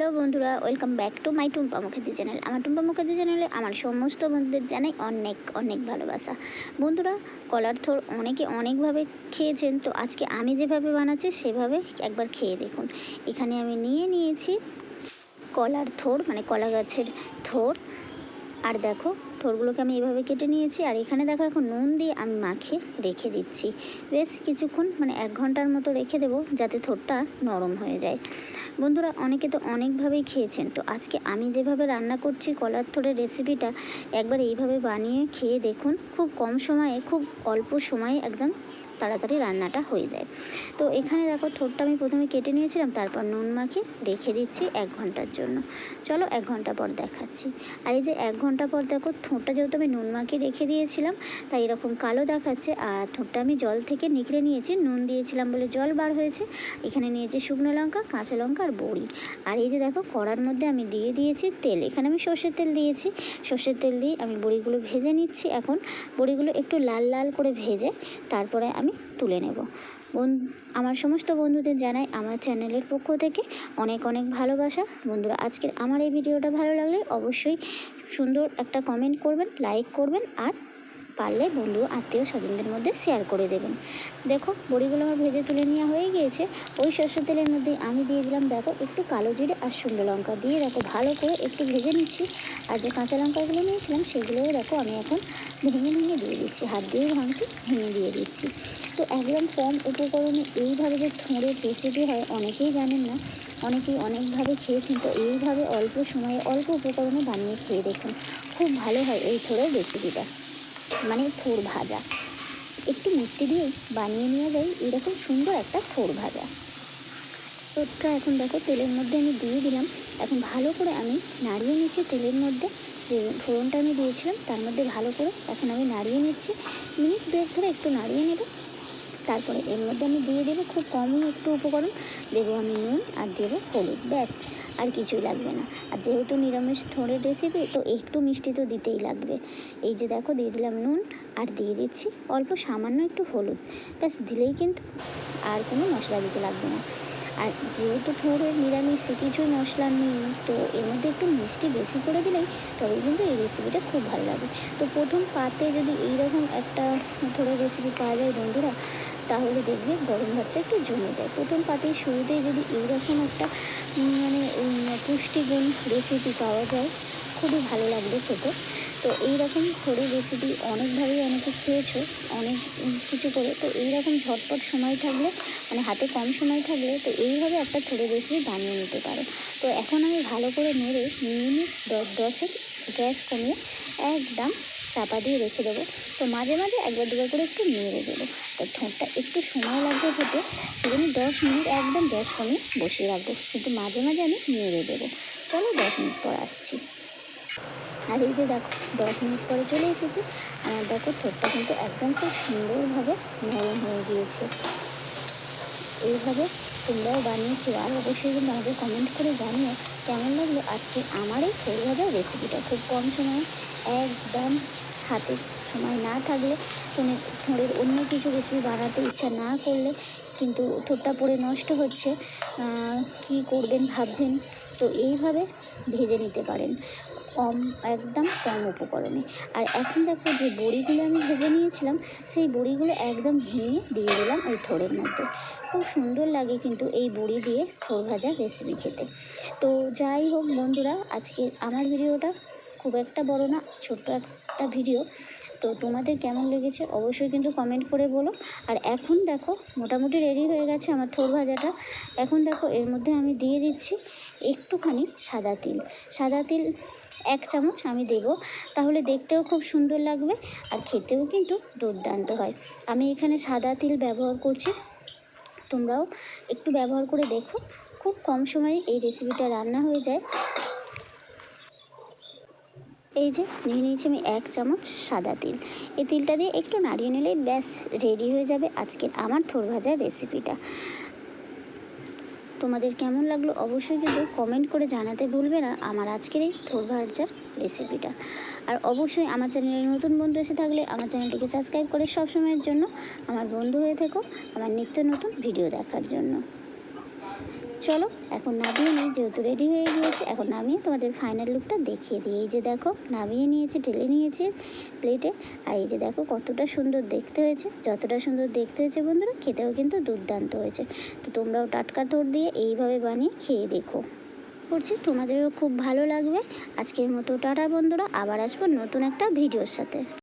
Hello বন্ধুরা, welcome back to my Tumpa Mukherjee channel. আমার টুম্পা মুখার্জি চ্যানেলে আমার সমস্ত বন্ধুদের জানাই অনেক অনেক ভালোবাসা। বন্ধুরা, কলার থোর অনেকে অনেকভাবে খেয়েছেন, তো আজকে আমি যেভাবে বানাচ্ছি, সেভাবে একবার খেয়ে দেখুন। এখানে আমি নিয়ে নিয়েছি কলার থোর মানে কলা গাছের থোর। আর দেখো থোরগুলোকে আমি এভাবে কেটে নিয়েছি আর এখানে দেখো এখন নুন দিয়ে আমি মাখিয়ে রেখে দিচ্ছি। বেশ কিছুক্ষণ মানে এক ঘণ্টার মতো রেখে দেবো যাতে থোরটা নরম হয়ে যায়। বন্ধুরা, অনেকে তো অনেকভাবেই খেয়েছেন। তো আজকে আমি যেভাবে রান্না করছি কলার থোড়ের রেসিপিটা একবার এইভাবে বানিয়ে খেয়ে দেখুন। খুব কম সময়ে, খুব অল্প সময়ে একদম তাড়াতাড়ি রান্নাটা হয়ে যায়। তো এখানে দেখো থোরটা আমি প্রথমে কেটে নিয়েছিলাম, তারপর নুন মাখিয়ে রেখে দিচ্ছি এক ঘণ্টার জন্য। চলো এক ঘণ্টা পর দেখাচ্ছি। আর এই যে এক ঘণ্টা পর দেখো থোঁটটা যেহেতু আমি নুন মাখিয়ে রেখে দিয়েছিলাম, তাই এরকম কালো দেখাচ্ছে। আর থোঁটটা আমি জল থেকে নিকড়ে নিয়েছি, নুন দিয়েছিলাম বলে জল বার হয়েছে। এখানে নিয়েছি শুকনো লঙ্কা, কাঁচা লঙ্কা আর বড়ি। আর এই যে দেখো কড়ার মধ্যে আমি দিয়ে দিয়েছি তেল। এখানে আমি সর্ষের তেল দিয়েছি। সর্ষের তেল দিয়ে আমি বড়িগুলো ভেজে নিচ্ছি এখন। বড়িগুলো একটু লাল লাল করে ভেজে তারপরে আমি তুলে নেব। আমার সমস্ত বন্ধুদের জানাই আমার চ্যানেলের পক্ষ থেকে অনেক অনেক ভালোবাসা। বন্ধুরা, আজকের আমার এই ভিডিওটা ভালো লাগলে অবশ্যই সুন্দর একটা কমেন্ট করবেন লাইক করবেন, আর পারলে বন্ধু, আত্মীয় স্বজনদের মধ্যে শেয়ার করে দেবেন। দেখো, বড়িগুলো আমার ভেজে তুলে নেওয়া হয়ে গিয়েছে। ওই সর্ষের তেলের মধ্যে আমি দিয়ে দিলাম, দেখো, একটু কালো জিরে আর শুকনো লঙ্কা দিয়ে, দেখো, ভালো করে একটু ভেজে নিচ্ছি। আর যে কাঁচা লঙ্কাগুলো নিয়েছিলাম, সেগুলোও দেখো, আমি এখন ভেঙে ভেঙে দিয়ে দিচ্ছি। হাত দিয়ে ভাঙছি, ভেঙে দিয়ে দিচ্ছি। তো একদম কম উপকরণে এইভাবে যে থোঁড়ের রেসিপি হয়, অনেকেই জানেন না। অনেকেই অনেকভাবে খেয়েছেন, তো এইভাবে অল্প সময়ে অল্প উপকরণে বানিয়ে খেয়ে দেখুন। খুব ভালো হয় এই থোড়ের রেসিপিটা। মানে থোর ভাজা। একটু মিষ্টি দিয়ে বানিয়ে নেওয়া যায়, এরকম সুন্দর একটা থোর ভাজা। তোরটা এখন দেখো তেলের মধ্যে আমি দিয়ে দিলাম। এখন ভালো করে আমি নাড়িয়ে নিচ্ছি তেলের মধ্যে। যে ফোড়নটা আমি দিয়েছিলাম, তার মধ্যে ভালো করে এখন আমি নাড়িয়ে নিচ্ছি। মিনিট দুয়েক ধরে একটু নাড়িয়ে নেব। তারপরে এর মধ্যে আমি দিয়ে দেবো খুব কমই একটু উপকরণ। দেবো আমি নুন আর দেবো হলুদ, ব্যাস, আর কিছুই লাগবে না। আর যেহেতু নিরামিষ থোড়ের রেসিপি তো একটু মিষ্টি তো দিতেই লাগবে। এই যে দেখো, দিয়ে দিলাম নুন আর দিয়ে দিচ্ছি অল্প সামান্য একটু হলুদ। ব্যাস, দিলেই কিন্তু আর কোনো মশলা দিতে লাগবে না। আর যেহেতু থোড়ের নিরামিষ, কিছুই মশলা নেই, তো এর মধ্যে একটু মিষ্টি বেশি করে দিলেই তবে কিন্তু এই রেসিপিটা খুব ভালো লাগে তো প্রথম পাতে যদি এইরকম একটা থোড়ের রেসিপি পাওয়া যায় বন্ধুরা তাহলে দেখবে গরম ভাতটা একটু জমে যায়। প্রথম পাতেই শুরুতে যদি এইরকম একটা মানে পুষ্টিগুণ রেসিপি পাওয়া যায়, খুবই ভালো লাগবে খেতে। তো এইরকম করে রেসিপি অনেকভাবেই অনেকে খেয়েছো, অনেক কিছু করে। তো এইরকম ঝটপট সময় থাকলে মানে হাতে কম সময় থাকলে, তো এইভাবে একটা থোড়ে রেসিপি বানিয়ে নিতে পারো। তো এখন আমি ভালো করে নেড়ে মিনিট দশ দশেক গ্যাস কমিয়ে একদম চাপা দিয়ে রেখে দেবো। তো মাঝে মাঝে একবার দুবার করে একটু নেড়ে দেবো। তো ঠোঁটটা একটু সময় লাগবে হতে সেজন্য দশ মিনিট, একদম গ্যাস কমিয়ে বসিয়ে রাখব। কিন্তু মাঝে মাঝে আমি নেড়ে দেবো। চলো দশ মিনিট পর আসছি। আর এই যে দেখো, দশ মিনিট পরে চলে এসেছি। আমার দেখো, ঠোঁটটা কিন্তু একদম খুব সুন্দরভাবে নরম হয়ে গিয়েছে। এইভাবে তোমরাও বানিয়েছো, আর অবশ্যই কিন্তু আমাকে কমেন্ট করে জানিও কেমন লাগল আজকে আমার এই থোড় রেসিপিটা খুব কম সময়ে একদম হাতে সময় না থাকলে কোনো থোড়ের অন্য কিছু রেসিপি বানাতে ইচ্ছা না করলে কিন্তু থোড়টা পরে নষ্ট হচ্ছে। কী করবেন ভাবছেন? তো এইভাবে ভেজে নিতে পারেন। কম, একদম কম উপকরণে। আর এখন দেখো যে বড়িগুলো আমি ভেজে নিয়েছিলাম, সেই বড়িগুলো একদম ভেঙে দিয়ে দিলাম ওই থোড়ের মধ্যে। খুব সুন্দর লাগে কিন্তু এই বড়ি দিয়ে থোড় ভাজা রেসিপি খেতে। তো যাই হোক বন্ধুরা, আজকে আমার ভিডিওটা খুব একটা বড় না, ছোট্ট একটা ভিডিও। তো তোমাদের কেমন লেগেছে অবশ্যই কিন্তু কমেন্ট করে বলো। আর এখন দেখো, মোটামুটি রেডি হয়ে গেছে আমার থোর ভাজাটা। এখন দেখো, এর মধ্যে আমি দিয়ে দিচ্ছি একটুখানি সাদা তিল। সাদা তিল এক চামচ আমি দেব। তাহলে দেখতেও খুব সুন্দর লাগবে আর খেতেও কিন্তু দুর্দান্ত হয়। আমি এখানে সাদা তিল ব্যবহার করছি। তোমরাও একটু ব্যবহার করে দেখো। খুব কম সময়ে এই রেসিপিটা রান্না হয়ে যায়। এই যে নিয়ে নিয়েছি আমি এক চামচ সাদা তিল। এই তিলটা দিয়ে একটু নাড়িয়ে নিলেই ব্যাস রেডি হয়ে যাবে আজকের আমার থোর ভাজার রেসিপিটা তোমাদের কেমন লাগল অবশ্যই কিন্তু কমেন্ট করে জানাতে ভুলবে না আমার আজকের এই থোর ভাজার রেসিপিটা আর অবশ্যই আমার চ্যানেলের নতুন বন্ধু এসে থাকলে আমার চ্যানেলটিকে সাবস্ক্রাইব করে সবসময়ের জন্য আমার বন্ধু হয়ে থেকো আমার নিত্য নতুন ভিডিও দেখার জন্য। চলো, এখন নামিয়ে নিই যেহেতু রেডি হয়ে গিয়েছে, এখন নামিয়ে তোমাদের ফাইনাল লুকটা দেখিয়ে দিই। এই যে দেখো, নামিয়ে নিয়েছে, ঢেলে নিয়েছে প্লেটে আর এই যে দেখো, কতটা সুন্দর দেখতে হয়েছে, যতটা সুন্দর দেখতে হয়েছে বন্ধুরা, খেতেও কিন্তু দুর্দান্ত হয়েছে। তো তোমরাও টাটকা তোর দিয়ে এইভাবে বানিয়ে খেয়ে দেখো। করছি, তোমাদেরও খুব ভালো লাগবে। আজকের মতো টাটা বন্ধুরা, আবার আসব নতুন একটা ভিডিওর সাথে।